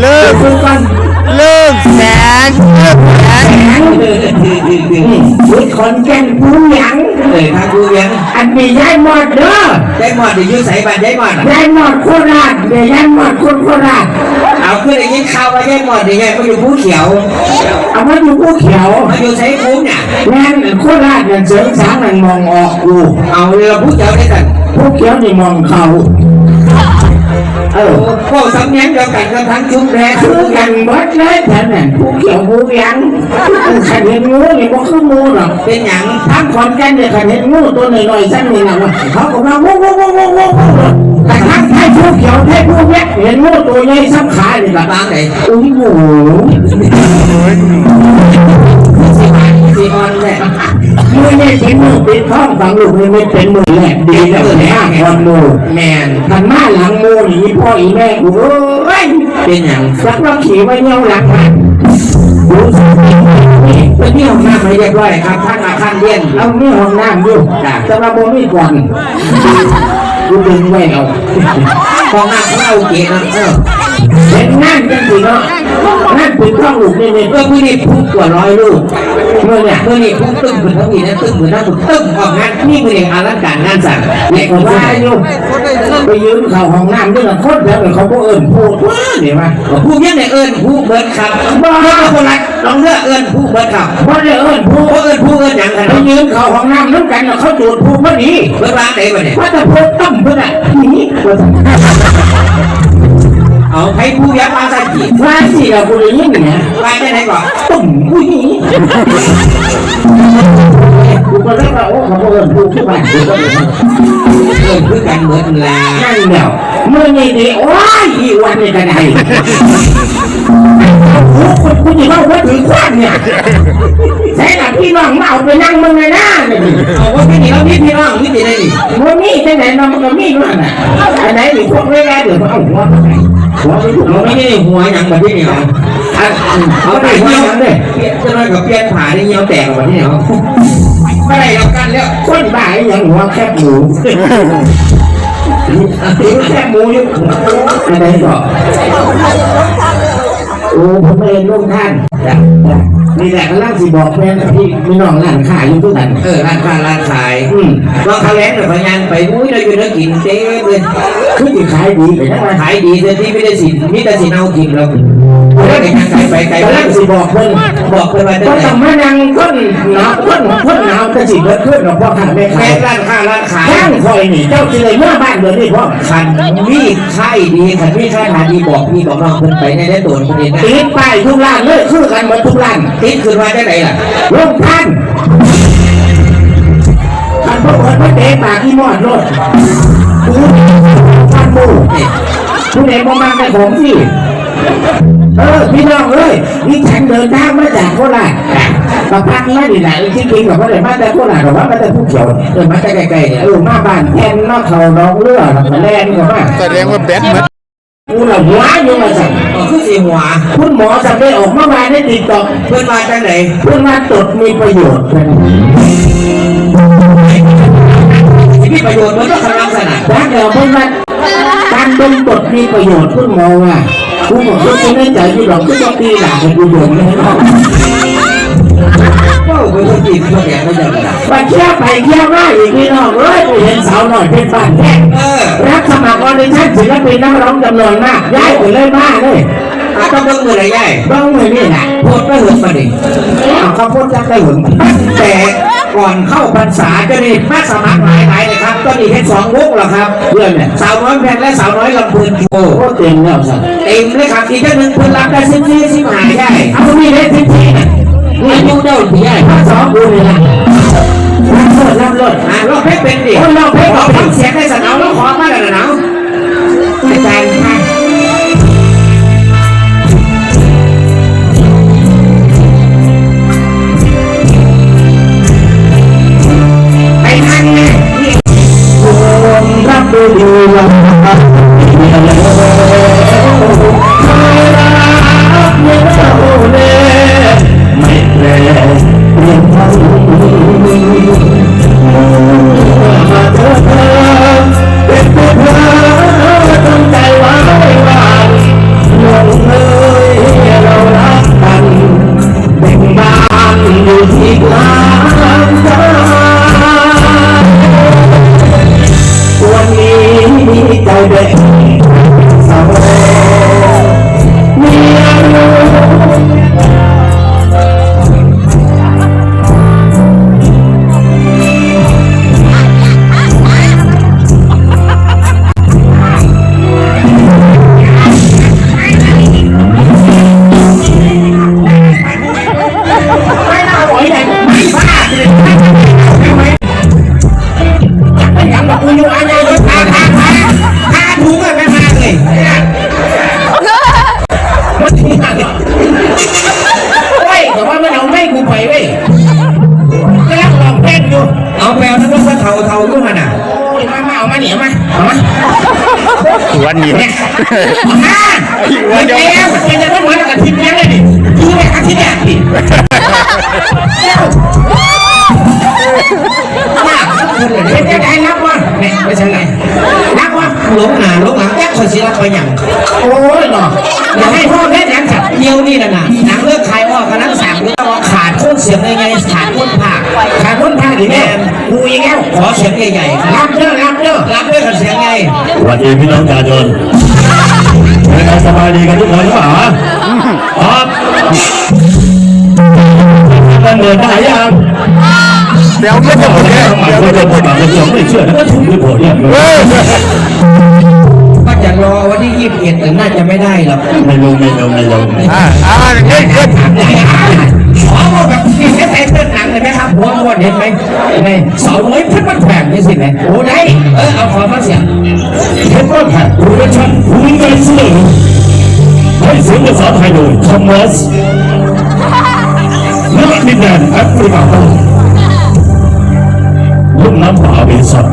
เลิกคือกันเลิกแสนเลิกแสนพุทธขอนแก่นผู้หยังเอ้ยพากูยังอันมียายหมอดเด้อได้หมอดเดี๋ยวยื้อใส่บัตรได้หมอดอะยายหมอดโคราชเดี๋ยวยายหมอดคนโคราชเอาขึ้นได้ยินข่าวว่าได้หมอดเดี๋ยวยายมาอยู่ภูเขียว เอามาอยู่ผู้เขียวมาอยู่ใช้คุ้มเนี่ยแม่นโคราชนั่นเสริมสางนั่นมองออกกู เอาเรือภูเขียวได้กันผู้เขียวนี่มองเขาเออ พวกสำเนียงเดียวกันกันทั้งชุมแรคืคืออกันนหมดเลยแถวนั้นผู้เขียวผู้ยังขันเห็นงูนี่บ่คืองูหรอกเป็นหยังทางขอนแก่นเนี่ยขันเห็นงูตัวหน่อยๆสั้นนี่นะว่าเขาก็มางูงูงูงูงูงูแต่ทางไทยผู้เขียวไทยผู้แยกเห็นงูตัวใหญ่ซ้ำขานี่ละบางไหนอุ้ยหมูสีออนแหละมือนี่เป็นมือเปิดท้องฝังลูกนี่ไม่เป็นมือแหลกดีแล้ว คอนมูแมนขันมาหลังมูนี่พ่ออีแม่กูเอ้ยเป็นหยังสักว่าขี่ไว้เงี้ยวหลังมันดูสิเป็นที่ห้องน้ำให้เรียบร้อยครับท่านอาคารเรียนเอามีห้องน้ำอยู่แต่ว่าบ่มีก่อนกูดึงไว้เอาห้องน้ำของเราเก๋นะเออ เห็นงานจังสิเนาะงานปิดท้องลูกนี่นี่เมื่อพี่นี่พุ่งกว่าร้อยลูกเมื่อเนี่ยเมื่อนี่พุ่งตึ้งขึ้นทั้งปีนั้นตึ้งขึ้นทั้งหมดตึ้งออกงานนี่มือเองอลังการงานสั่งเด็เด็กกว่าว่าอยู่ไปยืนเข้าห้องน้ำด้วยกันคนแล้วเขาก็เอิ้นพูดว่าเนี่ยว่าผู้ยังในเอิญผู้เบิร์ดครับบ้าคนละลองเลือกเอิญผู้เบิร์ดครับบ่ได้เอิ้นพูดผู้เอิญผู้เอิญอย่างขไปนาดยืนเข้าห้องน้ำน้ำกันแล้วเขาดูดพูดพอดีเบิร์ดร้านไหนวะเนี่ยว่าจะพูดตั้มเพื่อนอะนี่ว่าจะ เอาให้ผู้ยักษ์มาสักกี่ว่าสิเราบุรีนี่เนี่ยไปได้ไหนก่อนตุ่มผู้หญิงกูก็เลยว่าโอ้เขาก็เอิ้นพูดที่บ้านกูก็เลยเอิญคือกันเหมือนลานั่นเดียวเมื่อนี่ดีโอ้ยอีวันนี้ก็ได้โอ้คนคุณยิ่งเอาไว้ถึงควันเนี่ยใช่หลักพี่น้องมาเอาไปนั่งมึงเลยนะเนี่ยเอาว่าพี่นี่เราพี่พี่น้องพี่นี่ได้ดิมันมีที่ไหนน้องมันก็มีด้วยนะอันไหนหรือพวกเวลาเดี๋ยวเอาหัวมาใส่ หัวไปถูกเราเราไม่ไม่ได้หัวอย่างแบบพี่นี่เอาอันเอาเอาไปไปเหี่เหี่ยยววเลเลยยจะน้อยกับเปลี่ยนผ่าได้เหี่ยวแตกแบบนี้เอาไม่ได้แล้วกันแล้วคนบ้าอย่างหัวแคบหมูหิวแคบหมูอยู่อันไหนก็โอ้ผมไม่เห็นลูกท่าน นี่แหละกำลังสิบอกแฟนพี่มีน้องร้านขายอยู่ทุกท่านเออร้านค้าร้านขายอืมเราเขาแล้งแต่พยานไปมุ้ยเราอยู่นักกินเจ๊เลยคือสิขายดีไปทั้งวันขายดีแต่ที่ไม่ได้สินมีแต่สินเอากินเรา เราไปทางไกลไปไกลกำลังสิบอกเพิ่นบอกเพื่อนว่าก็ต้องมานั่งคนหนาวคนคนหนาวก็สิเบิดขึ้นหรอกพ่อข้าแม่ขายร้านค้าร้านขายย่างคอยนี่เจ้าสิเลยเมื่อบ้านเดือนนี้พ่อขันมีค่ดีขันมีค่หาดีบอกพี่บอกน้องเพิ่นไปในได้ตัวคนนี้นะติดป้ายทุกร้านเลยคือกันหมดทุกร้านติดขึ้นมาได้ไหนล่ะลงท่านท่านพ่อเปิดพระเตะปากที่มอดรถท่านบูผู้ใดบ่มาแต่ของสิ เออพี่น้องเอ้ยนี่ฉันเดินทางมาจากโคราชมาพักมาดีไหนที่กินกับพ่อใดมาแต่โคราชหรอว่ามาแต่ผู้เขียวเดินมาใกล้ๆเนี่ยเออมาบ้านแทนมาเขาน้องเลือดมาแล่นก็มาแสดงว่าแบตหมดกูละหัวอยู่มาสั่งก็คือสีหัวคุณหมอสั่งได้ออกมาบ้านได้ติดต่อเพื่อนมาจากไหนเพื่อนมาตดมีประโยชน์ที่มีประโยชน์มันก็กำลังสนับร้านเราเพื่อนมาการดมตดมีประโยชน์คุณหมอว่า กูบอกคุณจะไม่ใจอยู่หรอกคุณต้องตีหลังให้กูโดนไม่ให้รอดก็เป็นคนจีนคนแก่ไม่จำเป็นมาเที่ยวไปเที่ยวมาอีกพี่น้องเอ้ยไปเห็นสาวหน่อยเป็นบ้านแท้เออรับสมัครออดิชั่นศิลปินนักร้องจำนวนมากย้ายไปเลยมาเลยอาต้องเบิ่งมือไรใหญ่บ้องมือนี่แหละพูดไม่หึงมาดิเอาเขาพูดจะได้หึงแต่ ก่อนเข้าพรรษาจะนี่มาสมัครหลายหลายเลยครับก็มีแค่สองวงหรอครับเพื่อนเนี่ยสาวน้อยแพงและสาวน้อยลำพูนโชว์โคตรเต็มแล้วสัตว์เต็มเลยครับอีกแค่หนึ่งเพิ่นรับได้สิบสี่สิบห้าใหญ่เอามีได้ทิ้งทีน่ะนี่อายุเจ้าผีใหญ่ถ้าสองกูนี่ละรับรถรับรถอะเราเพชรเป็นดิคนเราเพชรขอเอาฟังเสียงใน ที่ลางตาวันนี้ใจเด็ด ทาเทาด้วยน่ะโอ้ยมาเอามาหนีมาเอามาวันนี้เนี่ยวันเดียวมันจะต้องเหมือนกับทิพย์เลี้ยงเลยดิคือแบบอาทิตย์แรกดิว่าเป็นยังไงรับวะเนี่ยไม่ใช่ไงรับวะล้มหนาล้มหลังแยกคอยสิรับไปอย่างโอ้ยหนออย่าให้พ่อแม่หนังจับเยี่ยวนี่นะหนังเลือกใครออกกำลังสั่งเลือกว่าใคร เสียงยังไงขาดคนผ่าขาดคนผ่าดิแม่กูยังไงขอเสียงใหญ่ๆรับเด้อรับเด้อรับเด้อกับเสียงใหญ่สวัสดีพี่น้องประชาชนเป็นไงสบายดีกันทุกคนหรือเปล่าฮะครับมันเดินได้ยังเดี๋ยวไม่ไม่ต้ต้อองงเดี๋เดี๋ยยววเดี๋ยวเดี๋ยวผมบอกเลยไม่เชื่อแล้วก็ถูกด้วยผมเนี่ยก็จะรอวันที่ยี่สิบเอ็ดแต่น่าจะไม่ได้หรอกไม่ลงไม่ลงไม่ลงอ่าอ่าเฮ้ยเฮ้ย ขอบอกแบบนี่แค่ไทยเส้นหนังเลยไหมครับหัวม้วนเห็นไหมไงเสาน้อยเพิ่นมันแผงนี่สิไหมโอ้ได้เออเอาขอฟังเสียงเห็นว่าแผ่นโปรดักชั่นภูมิใจเสนอให้เสียงภาษาไทยโดยทอมัสนักดินแดนแอฟริกาใต้ลุ่มน้ำป่าเบสัน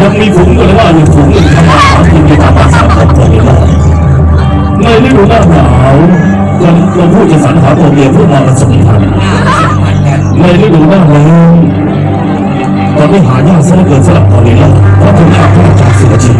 ยังมีฝูงกันว่าอยู่ฝูงหนึ่งทำมาหากินในตามภาษาของตัวเองในฤดูหน้าหนาว เราเราพูดจะสรรหาตัวเมียเพื่อมาผสมพันธุ์ในฤดูหน้าแล้งตอนนี้หายากซะเหลือเกินสำหรับกอริลลาเพราะถูกขับไล่จากเสือชีต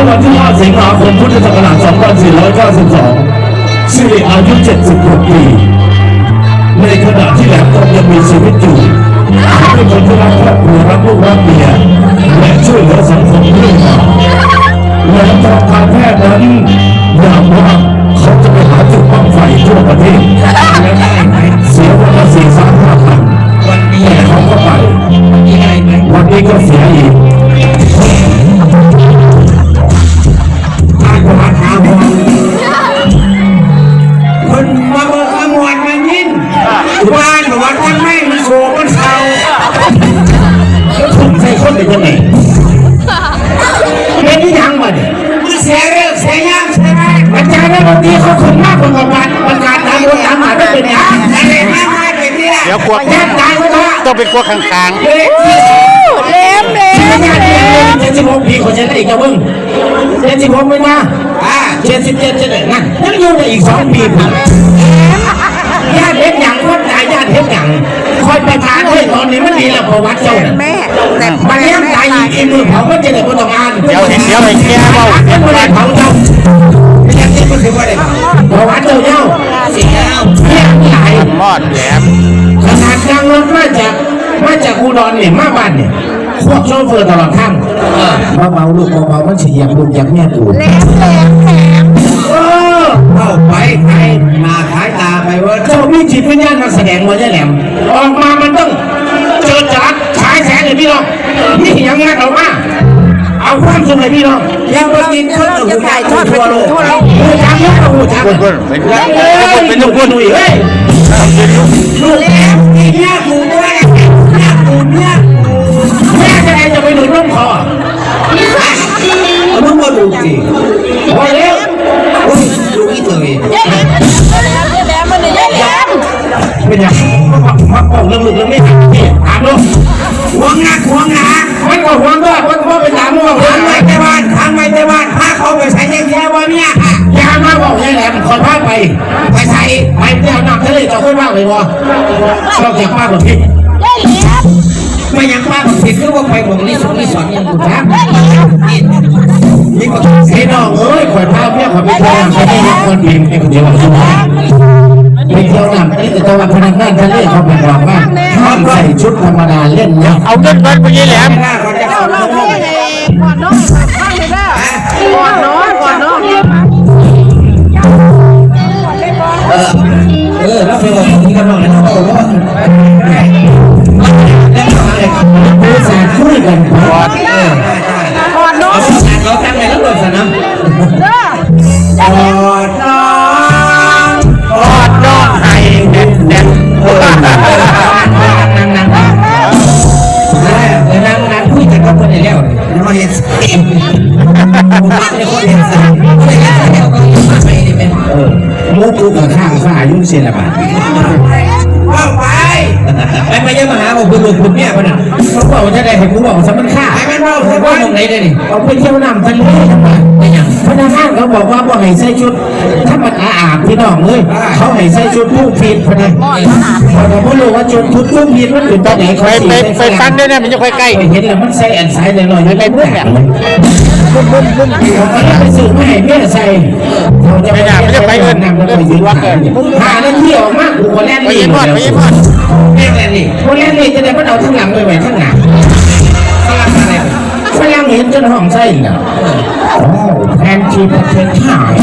มื่อวันที่ 5 สิงหาคมพุทธศักราช 2492สิริอายุ 76 ปี ในขณะที่แหลมทองยังมีชีวิตอยู่เขาเป็นคนที่รักครอบครัวรักลูกรักเมียและช่วยเหลือสังคมเรื่อยมาแหลมทองการแพทย์นั้นอย่ามว่าเขาจะไปหาจุดบังไฟทั่วประเทศ มาเนี่ยมันเสียเรื่องเสียยามใช่ไหมอาจารย์นักดนตรีเขาคนมากกว่าประกาศประกาศตามคนตามหาได้เป็นยังอะไรมากมายเป็นที่ละเดี๋ยวกวดแยกตายไปแล้วต้องเป็นกวดข้างเฮ้ยๆเล็มเล็ที่มญาติเรียนเจ็ดสิบหกปีคนจะได้อีกจะมึงเจ็ดสิบหกไม่มาอ่าเจ็ดสิบเจ็ดจะได้นั่นยังอยู่ในอีกสองปีผ่านญาติเห็นอย่างคนตายญาติเห็นอย่าง คอยประทานให้ตอนนี้มันดีแล้วประวัติเจ้าน่ะแม่แต่มันแม่ยังแม่ตายอีกอีมือเผาก็จะได้คนต้องงานเดี๋ยวเห็นเดี๋ยวเห็นแกเบาเห็นบ่ได้เผาเจ้าไม่ยังนี่ก็คือว่าได้ประวัติเจ้าเจ้าเสียเนี่ยหลายมอดแหลมขนาดยางรถมาจากมาจากอุดรเนี่ยมาบ้านเนี่ยควบโชเฟอร์ตลอดทางเบาๆลูกเบาๆมันเสียงลูกอย่างแม่กูแหลมแหลมแหลมเออเข้าไปใครมาขายตาไปว่าเจ้ามีจิตวิญญาณนักแสดงมาจะ เอาความสุขเลยพี่น้องยังไม่กินข้าวต้มไก่ทอดทั่วโลกหูจักยกหูจักเพื่อนเป็นเป็นเป็นลูลูกกคคนนดุยเฮ้ยดูแลเนี่ยกูด้วยเนี่ย ยวน้ำทะเลต่อขึ้นมากเลยบ่ชอบจากป้าบอกพี่ไม่ยังป้าบอกสิคือว่าไปบอกนี่สอนนี่สอนยังกูถามนี่ก็พี่น้องเอ้ยข่อยพาเมียข่อยไปเที่ยวน้ำทะเลคนพิมพ์ไอ้คนเดียวสุดท้ายไปเที่ยวน้ำทะเลแต่ว่าพนักงานทะเลเขาเป็นบอกว่าห้ามใส่ชุดธรรมดาเล่นนะเอาเงินเงินไปยี่แหลม เออแมุกูกับข้างฝ้ายุ่งเสียละบาทว่าไปไอ้ไม่ยังมาหาผมคุณลุนคุณเนี่ยมันเขาบอกว่าจะได้ให้กูบอกสำมันค่าไอ้มัาบอกว่าตรงไหนได้ดิเอาไปเที่ยวน้ำทะเลทำไม พนักงานเขาบอกว่าบ่ให้ใส่ชุดถ้ามันอาอาบพี่น้องเลยเขาให้ใส่ชุดผู้ผิดพนักเขาบอกว่ารู้ว่าชุดชุดผู้ผิดมันเป็นตัวไหนเขาไปสิไปใส่ไปฟังด้วยนะมันจะค่อยใกล้ไปเห็นแล้วมันใส่อันสายหน่อยๆไม่เพื่อนแบบบุ้มบุ้มบุ้มเขาก็เลยไปซื้อไม่ให้เมียใส่เขาจะไม่ได้ไม่ได้ไปเอิ้นนำแล้วไปยืนหาแล้วเที่ยวมากกูก็แล่นไปนี่ยิ้มพอดไปยิ้มพอดเรียกอะไรนี่คนแล่นนี่จะได้มันเอาทั้งหลังไปไว้ทั้งหน้า นจนห้องไส้น่ะโอ้แอนจีประเทศไทย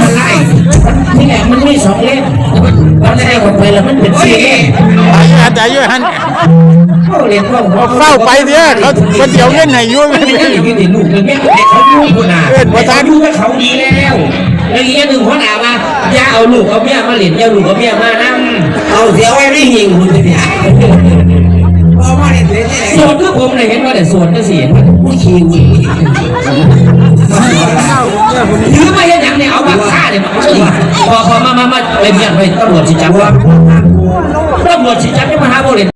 อะไรที่แรกมันมีสองเล่มเราได้ออกไปแล้วมันเป็นโอ้ยสี่เล่มใจอยู่หันเขาเรียนว่าเอาเฝ้าไปเถอะเขาคนเดียวเงินให้อยุ่งมันไม่ได้อยู่ที่ลูกเลยแม่เขาลูกคุณน่ะเอิ้นว่าทานดูกับเขาดีแล้วแล้วอีกอย่างหนึ่งคนอ่ามาอย่าเอาลูกเอาเมียมาเล่นอย่าลูกเอาเมียมานั่งเอาเสียไว้ไม่ยิงคุณเลยเนี่ย ส่วนก็ผมเลยเห็นว่าแต่ส่วนก็เสียผู้ขี้วิ่งถือมาเห็นอย่างเนี่ยเอาบักฆ่าเนี่ยมาเอ้ยพอพอมามามาไปเมียไปตำรวจสิจับตำรวจสิจับไม่มาหาโบเล่น